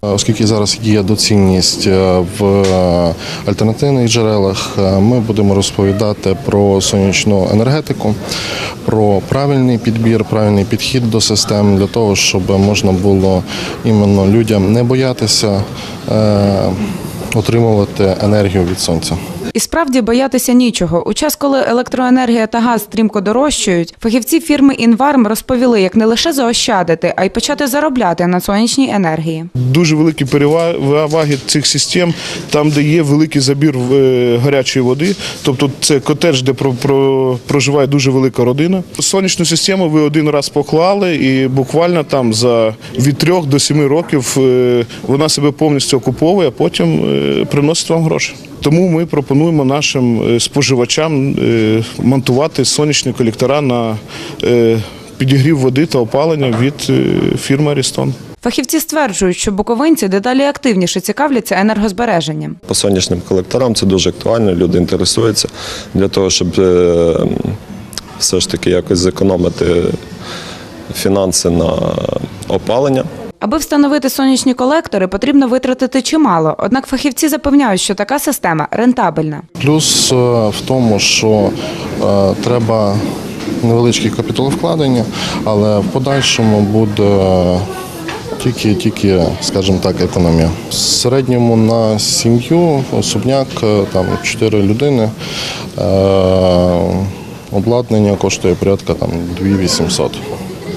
Оскільки зараз є доцільність е, в е, альтернативних джерелах, е, ми будемо розповідати про сонячну енергетику, про правильний підбір, правильний підхід до систем для того, щоб можна було іменно людям не боятися е, отримувати енергію від сонця. І справді боятися нічого. У час, коли електроенергія та газ стрімко дорожчають, фахівці фірми Інварм розповіли, як не лише заощадити, а й почати заробляти на сонячній енергії. Дуже великі переваги цих систем, там, де є великий забір е, гарячої води. Тобто це котедж, де про, про, проживає дуже велика родина. Сонячну систему ви один раз поклали, і буквально там за від 3 до 7 років е, вона себе повністю окуповує, а потім е, приносить вам гроші. Тому ми пропонуємо нашим е, споживачам е, монтувати сонячні колектора на е, підігрів води та опалення від фірми Арістон. Фахівці стверджують, що буковинці дедалі активніше цікавляться енергозбереженням. По сонячним колекторам це дуже актуально, люди інтересуються для того, щоб все ж таки якось зекономити фінанси на опалення. Аби встановити сонячні колектори, потрібно витратити чимало. Однак фахівці запевняють, що така система рентабельна. Плюс е, в тому, що е, треба невеличкі капіталовкладення, але в подальшому буде тільки, тільки, скажімо так, економія. В середньому на сім'ю особняк е, там 4 людини. Обладнання коштує порядка там 2800.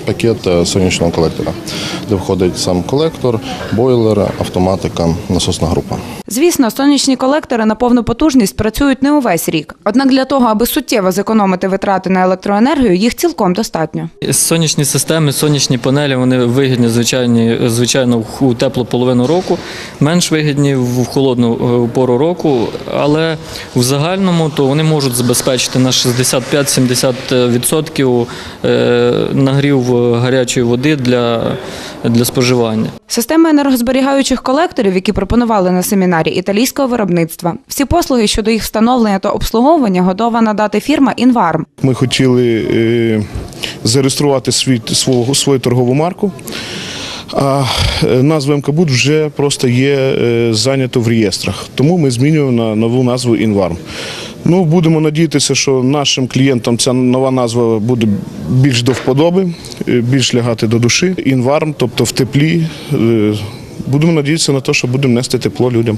Пакет е, сонячного колектора, де входить сам колектор, бойлер, автоматика, насосна група. Звісно, сонячні колектори на повну потужність працюють не увесь рік. Однак для того, аби суттєво зекономити витрати на електроенергію, їх цілком достатньо. Сонячні системи, сонячні панелі вони вигідні звичайні, звичайно у теплу половину року, менш вигідні в холодну е, пору року, але в загальному то вони можуть забезпечити на 65-70% е, нагрів гарячої води для, для споживання. Системи енергозберігаючих колекторів, які пропонували на семінарі італійського виробництва. Всі послуги щодо їх встановлення та обслуговування готова надати фірма Інварм. Ми хотіли е, зареєструвати свій, свого, свою торгову марку. А е, назва МКБУД вже просто є е, зайнято в реєстрах. Тому ми змінюємо на нову назву Інварм. Ну, будемо надіятися, що нашим клієнтам ця нова назва буде більш до вподоби, е, більш лягати до душі. Інварм, тобто в теплі. Е, Будемо надіятися на те, що будемо нести тепло людям.